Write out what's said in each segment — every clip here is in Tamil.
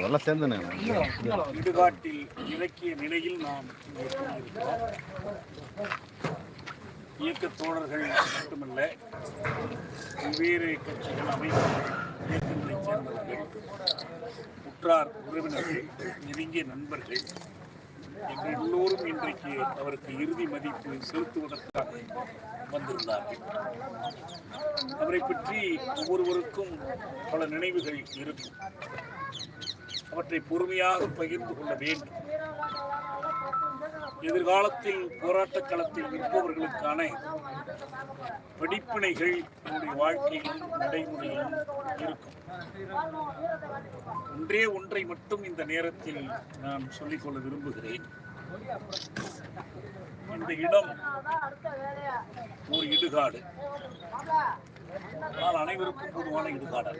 எல்லாம் சேர்ந்துண்ணே இடுகாட்டில் இறக்கிய நிலையில் நாம் இயக்கத் தோழர்கள் மட்டுமல்ல பல்வேறு கட்சிகள் அமைப்புகள் இயக்கங்களைச் சேர்ந்தவர்கள் உற்றார் உறவினர்கள் நெருங்கிய நண்பர்கள் எங்கள் எல்லோரும் இன்றைக்கு அவருக்கு இறுதி மதிப்பு செலுத்துவதற்காக வந்திருந்தார்கள். அவரை பற்றி ஒவ்வொருவருக்கும் பல நினைவுகள் இருக்கும். அவற்றை பொறுமையாக பகிர்ந்து கொள்ள வேண்டும். எதிர்காலத்தில் போராட்டக் களத்தில் நிற்பவர்களுக்கான படிப்பினைகள் நம்முடைய வாழ்க்கையிலும் நடைமுறையிலும் இருக்கும். ஒன்றே ஒன்றை மட்டும் இந்த நேரத்தில் நான் சொல்லிக்கொள்ள விரும்புகிறேன். இந்த இடம் ஒரு இடுகாடு. ஆனால் அனைவருக்கும் பொதுவான இடுகாடு.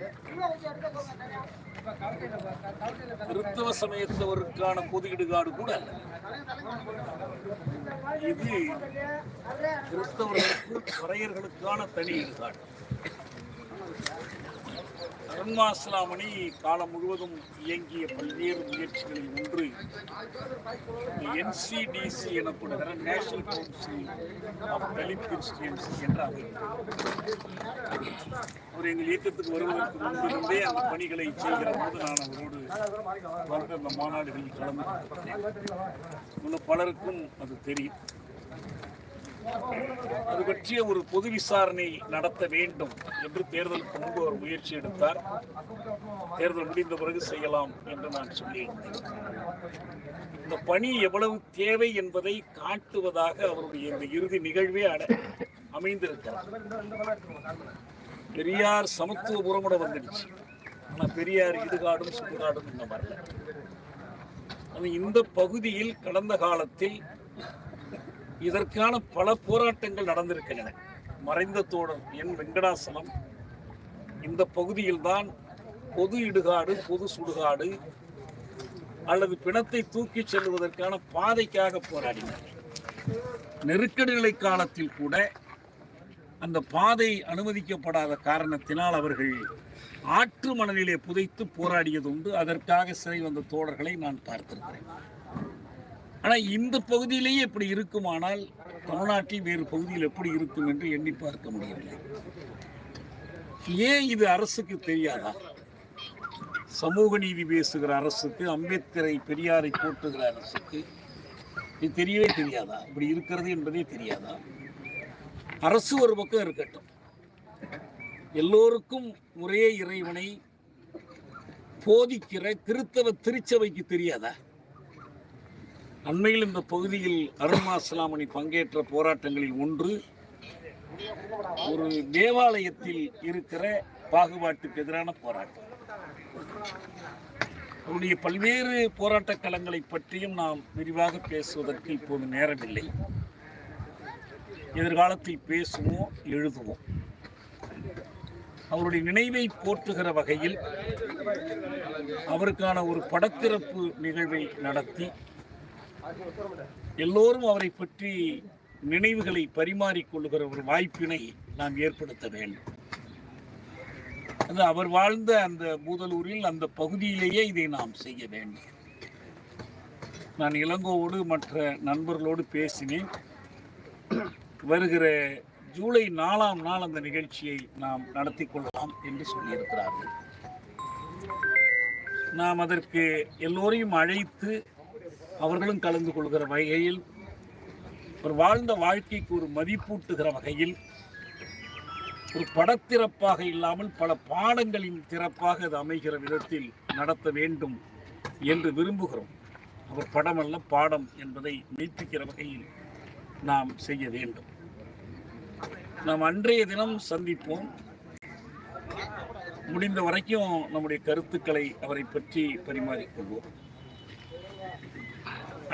கிறிஸ்தவ சமயத்தவருக்கான பொது இடுகாடு கூட அல்ல. இது கிறிஸ்தவர்களுக்கு வரையர்களுக்கான தனி இடுகாடு அருண்மாசிலாமணி காலம் முழுவதும் இயங்கிய பல்வேறு முயற்சிகளில் ஒன்று NCDC எனப்படுகிற National Council of Dalit Christians என்ற அமைப்பு அவர் எங்கள் இயக்கத்துக்கு வருவதற்கு முன்பிருந்தே அந்த பணிகளை செய்கிற போது நான் அவரோடு வந்து அந்த மாநாடுகளில் கலந்து கொண்டிருக்கிறேன். பலருக்கும் அது தெரியும் அது பற்றிய ஒரு பொது விசாரணை நடத்த வேண்டும் என்று தேர்தலுக்கு முன்பு அவர் முயற்சி எடுத்தார். தேர்தல் முடிந்த பிறகு செய்யலாம் என்று நான் சொல்லியிருந்தேன். இந்த பணி எவ்வளவு தேவை என்பதை காட்டுவதாக அவருடைய இந்த இறுதி நிகழ்வே அமைந்திருக்கிறார் பெரியார் சமத்துவ புறமுட வந்துடுச்சு. ஆனால் பெரியார் இடுகாடும் சுடுகாடும் இந்த வரல. அது இந்த பகுதியில் கடந்த காலத்தில் இதற்கான பல போராட்டங்கள் நடந்திருக்கின்றன. மறைந்த தோழர் என் வெங்கடாசலம் இந்த பகுதியில்தான் பொது இடுகாடு பொது சுடுகாடு அல்லது பிணத்தை தூக்கிச் செல்வதற்கான பாதைக்காக போராடினார். நெருக்கடி நிலை காலத்தில் கூட அந்த பாதை அனுமதிக்கப்படாத காரணத்தினால் அவர்கள் ஆற்று மணலிலே புதைத்து போராடியது உண்டு அதற்காக சிறை வந்த தோழர்களை நான் பார்த்திருக்கிறேன். ஆனால் இந்த பகுதியிலேயே இப்படி இருக்குமானால் தமிழ்நாட்டில் வேறு பகுதியில் எப்படி இருக்கும் என்று எண்ணி பார்க்க முடியவில்லை. ஏன் இது அரசுக்கு தெரியாதா? சமூக நீதி பேசுகிற அரசுக்கு அம்பேத்கரை பெரியாரை போட்டுகிற அரசுக்கு இது தெரியவே தெரியாதா? இப்படி இருக்கிறது என்பதே தெரியாதா? அரசு ஒரு பக்கம் இருக்கட்டும். எல்லோருக்கும் ஒரே இறைவனை போதிக்கிற கிறித்தவ திருச்சபைக்கு தெரியாதா? அண்மையில் இந்த பகுதியில் அருண்மாசலாமணி பங்கேற்ற போராட்டங்களில் ஒன்று ஒரு தேவாலயத்தில் இருக்கிற பாகுபாட்டுக்கு எதிரான போராட்டம். அவருடைய பல்வேறு போராட்ட களங்களை பற்றியும் நாம் விரிவாக பேசுவதற்கு இப்போது நேரமில்லை. எதிர்காலத்தில் பேசுவோம் எழுதுவோம். அவருடைய நினைவை போற்றுகிற வகையில் அவருக்கான ஒரு படத்திறப்பு நிகழ்வை நடத்தி எல்லோரும் அவரை பற்றி நினைவுகளை பரிமாறிக்கொள்ளுகிற ஒரு வாய்ப்பினை நாம் ஏற்படுத்த வேண்டும். அது அவர் வாழ்ந்த அந்த பூதலூரில் அந்த பகுதியிலேயே இதை நாம் செய்ய வேண்டும். நான் இளங்கோவோடு மற்ற நண்பர்களோடு பேசினேன். வருகிற ஜூலை நாலாம் நாள் அந்த நிகழ்ச்சியை நாம் நடத்தி கொள்ளலாம் என்று சொல்லியிருக்கிறார்கள். நாம் அதற்கு எல்லோரையும் அழைத்து அவர்களும் கலந்து கொள்கிற வகையில் ஒரு வாழ்ந்த வாழ்க்கைக்கு ஒரு மதிப்பூட்டுகிற வகையில் ஒரு படத்திறப்பாக இல்லாமல் பல பாடங்களின் திறப்பாக அது அமைகிற விதத்தில் நடத்த வேண்டும் என்று விரும்புகிறோம். அவர் படம் அல்ல பாடம் என்பதை மெய்ப்பிக்கிற வகையில் நாம் செய்ய வேண்டும். நாம் அன்றைய தினம் சந்திப்போம். முடிந்த வரைக்கும் நம்முடைய கருத்துக்களை அவரை பற்றி பரிமாறிக்கொள்வோம்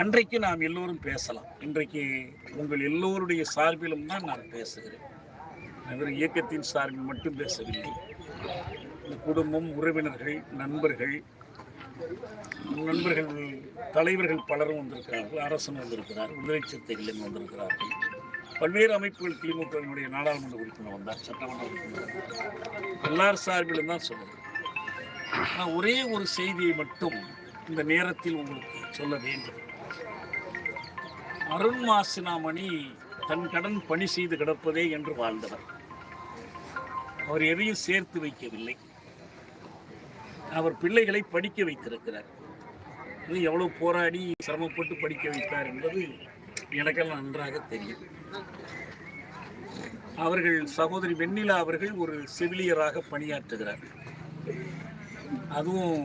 அன்றைக்கு நாம் எல்லோரும் பேசலாம். இன்றைக்கு உங்கள் எல்லோருடைய சார்பிலும் தான் நான் பேசுகிறேன். வெறும் இயக்கத்தின் சார்பில் மட்டும் பேசவில்லை. இந்த குடும்பம் உறவினர்கள் நண்பர்கள் நண்பர்கள் தலைவர்கள் பலரும் வந்திருக்கிறார்கள். அரசன் வந்திருக்கிறார். விடுதலை சிறுத்தைகள் வந்திருக்கிறார்கள். பல்வேறு அமைப்புகள் திமுகவினுடைய நாடாளுமன்ற உறுப்பினர் வந்தார் சட்டமன்ற உறுப்பினர் எல்லார் சார்பிலும் தான் சொல்லுங்கள் ஆனால் ஒரே ஒரு செய்தியை மட்டும் இந்த நேரத்தில் உங்களுக்கு சொல்ல வேண்டும். அருண் மாசினாமணி தன் கடன் பணி செய்து கிடப்பதே என்று வாழ்ந்தவர். அவர் எதையும் சேர்த்து வைக்கவில்லை. அவர் பிள்ளைகளை படிக்க வைத்திருக்கிறார். இது எவ்வளவு போராடி சிரமப்பட்டு படிக்க வைத்தார் என்பது எனக்கெல்லாம் நன்றாக தெரியும். அவர்கள் சகோதரி வெண்ணிலா அவர்கள் ஒரு செவிலியராக பணியாற்றுகிறார். அதுவும்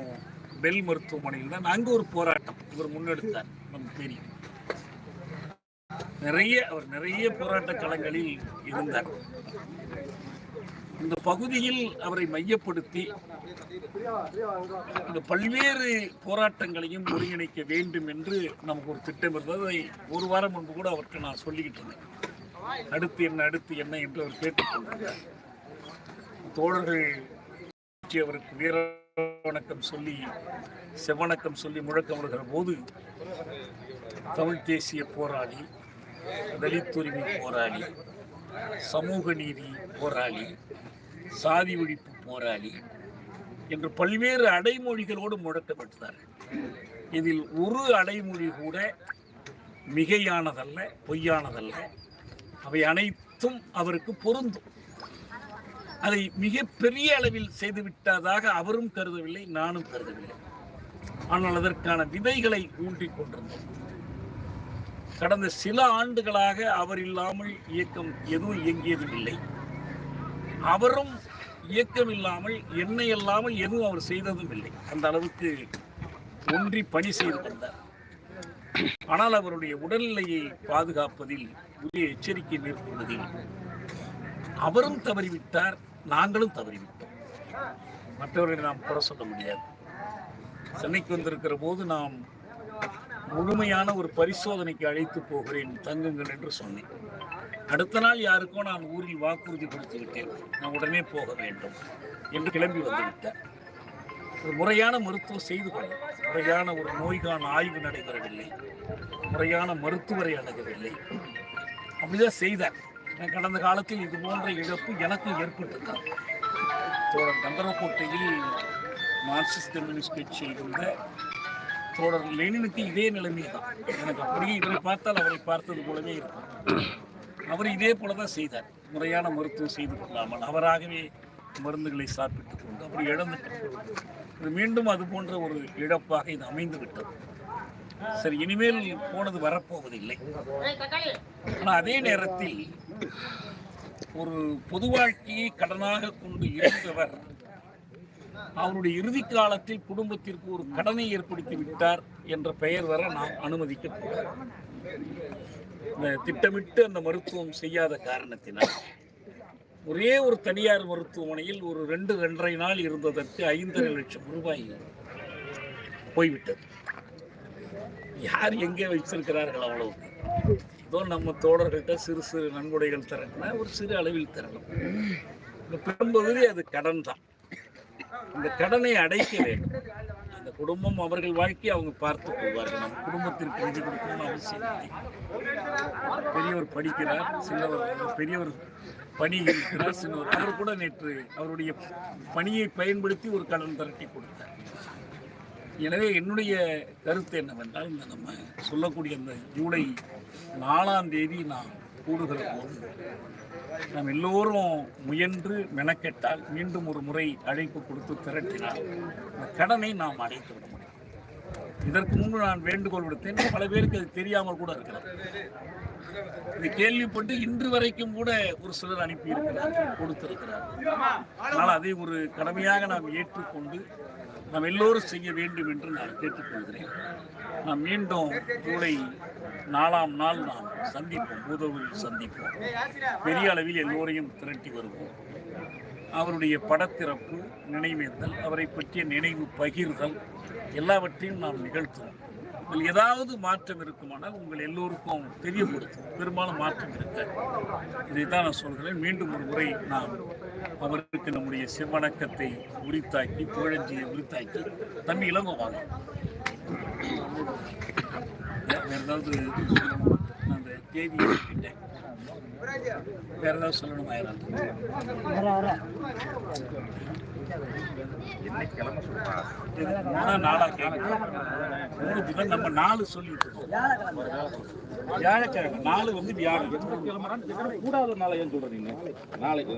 பெல் மருத்துவமனையில் தான். அங்கே ஒரு போராட்டம் இவர் முன்னெடுத்தார். நமக்கு தெரியும். நிறைய அவர் நிறைய போராட்ட களங்களில் இருந்தார். இந்த பகுதியில் அவரை மையப்படுத்தி இந்த பல்வேறு போராட்டங்களையும் ஒருங்கிணைக்க வேண்டும் என்று நமக்கு ஒரு திட்டம் இருந்தது. அதை ஒரு வாரம் முன்பு கூட அவருக்கு நான் சொல்லிக்கிட்டு இருந்தேன். அடுத்து என்ன அடுத்து என்ன என்று அவர் கேட்டுக்கொண்டிருந்தார் தோழர்கள் அவருக்கு வீர வணக்கம் சொல்லி செவ்வணக்கம் சொல்லி முழக்கமிடுகிற போது தமிழ் தேசிய போராளி தலித்துரிமை போராளி சமூக நீதி போராளி சாதி ஒழிப்பு போராளி என்று பல்வேறு அடைமொழிகளோடு முழக்கப்பட்டார் இதில் ஒரு அடைமொழி கூட மிகையானதல்ல பொய்யானதல்ல. அவை அனைத்தும் அவருக்கு பொருந்தும். அதை மிக பெரிய அளவில் செய்துவிட்டதாக அவரும் கருதவில்லை நானும் கருதவில்லை. ஆனால் அதற்கான விதைகளை ஊன்றிக் கொண்டிருந்தோம். கடந்த சில ஆண்டுகளாக அவர் இல்லாமல் இயக்கம் எதுவும் இயங்கியதும் இல்லை அவரும் இயக்கம் இல்லாமல் என்னை இல்லாமல் எதுவும் அவர் செய்ததும் இல்லை அந்த அளவுக்கு ஒன்றி பணி செய்து கொண்டார் ஆனால் அவருடைய உடல்நிலையை பாதுகாப்பதில் உரிய எச்சரிக்கை மேற்கொள்வதில் அவரும் தவறிவிட்டார் நாங்களும் தவறிவிட்டோம். மற்றவர்களை நாம் குறை சொல்ல முடியாது. சென்னைக்கு வந்திருக்கிற போது நாம் முழுமையான ஒரு பரிசோதனைக்கு அழைத்து போகிறேன் தங்குங்கள் என்று சொன்னேன். அடுத்த நாள் யாருக்கோ நான் ஊரில் வாக்குறுதி கொடுத்து விட்டேன். நான் உடனே போக வேண்டும் என்று கிளம்பி வந்துவிட்டேன். ஒரு முறையான மருத்துவம் செய்து கொள்ள. முறையான ஒரு நோய்கான ஆய்வு நடைபெறவில்லை. முறையான மருத்துவரை அணுகவில்லை. அப்படிதான் செய்தார் கடந்த காலத்தில் இது போன்ற இழப்பு எனக்கும் ஏற்பட்டிருக்காங்க தோழர் கந்தரக்கோட்டையில் மார்க்சிஸ்ட் கம்யூனிஸ்ட் கட்சியில் இருந்த தோழர் லெனினுக்கு இதே நிலைமை தான் எனக்கு அப்படியே இவரை பார்த்தால் அவரை பார்த்தது போலவே இருக்கும். அவர் இதே போல தான் செய்தார். முறையான மருத்துவம் செய்து கொள்ளாமல் அவராகவே மருந்துகளை சாப்பிட்டு கொண்டு அப்படி இழந்துட்டார் இது மீண்டும் அது போன்ற ஒரு இழப்பாக இது அமைந்து விட்டது. சரி இனிமேல் போனது வரப்போவதில்லை. ஆனால் அதே நேரத்தில் ஒரு பொது வாழ்க்கையை கடனாக கொண்டு இருந்தவர் அவருடைய இறுதி காலத்தில் குடும்பத்திற்கு ஒரு கடனை ஏற்படுத்தி விட்டார் என்ற பெயர் வர நாம் அனுமதிக்க இந்த திட்டமிட்டு அந்த மருத்துவம் செய்யாத காரணத்தினால் ஒரே ஒரு தனியார் மருத்துவமனையில் ஒரு ரெண்டு ரெண்டரை நாள் இருந்ததற்கு ஐந்தரை லட்சம் ரூபாய் போய்விட்டது. யார் எங்கே வச்சிருக்கிறார்கள் அவ்வளவு? ஏதோ நம்ம தோழர்கள்ட்ட சிறு சிறு நன்கொடைகள் தரணும்னா ஒரு சிறு அளவில் தரணும் பெரும்பகுதி அது கடன் தான் இந்த கடனை அடைக்க வேண்டும். அந்த குடும்பம் அவர்கள் வாழ்க்கையை அவங்க பார்த்து கொள்வார்கள். நம்ம குடும்பத்திற்கு நிதி கொடுக்கணும்னு அவசியம் இல்லை. பெரியவர் படிக்கிறார் சின்னவர் பெரியவர் பணி இருக்கிறார் சின்னவர். அவர் கூட நேற்று அவருடைய பணியை பயன்படுத்தி ஒரு கடன் திரட்டி கொடுத்தார். எனவே என்னுடைய கருத்து என்னவென்றால் இந்த நம்ம சொல்லக்கூடிய இந்த ஜூலை நாலாம் தேதி நாம் கூடுகிற போது நாம் எல்லோரும் முயன்று மெனக்கெட்டால் மீண்டும் ஒரு முறை அழைப்பு கொடுத்து திரட்டினால் அந்த கடனை நாம் அடைத்து விட முடியும். இதற்கு முன்பு நான் வேண்டுகோள் விடுத்தேன். பல பேருக்கு அது தெரியாமல் கூட இருக்கிறது கேள்விப்பட்டு இன்று வரைக்கும் கூட ஒரு சிலர் அனுப்பியிருக்கிறார் கொடுத்திருக்கிறார் ஆனால் அதை ஒரு கடமையாக நாம் ஏற்றுக்கொண்டு நாம் எல்லோரும் செய்ய வேண்டும் என்று நான் கேட்டுக்கொள்கிறேன். நாம் மீண்டும் ஜூலை நாலாம் நாள் நாம் சந்திப்போம் பூதவில் சந்திப்போம். பெரிய அளவில் எல்லோரையும் திரட்டி வருவோம். அவருடைய படத்திறப்பு நினைவேந்தல் அவரை பற்றிய நினைவு பகிர்தல் எல்லாவற்றையும் நாம் நிகழ்த்துவோம். இதில் ஏதாவது மாற்றம் இருக்குமானால் உங்கள் எல்லோருக்கும் தெரியப்படுத்தும். பெரும்பாலும் மாற்றம் இருக்க. இதைத்தான் நான் சொல்கிறேன். மீண்டும் ஒரு முறை நாம் அவருக்கு நம்முடைய செவ்வணக்கத்தை உரித்தாக்கி புகழஞ்சியை உரித்தாக்கி தம்பி இளங்க வாங்க வேறு ஏதாவது நான் அந்த தேதியை வேற ஏதாவது சொல்லணுமா மூணா நம்ம நாலு சொல்லிட்டு இருக்கோம் வியாழக்கிழமை நாலு வந்து வியாழன். கூடாத நாளை ஏன் சொல்றீங்க. நாளைக்கு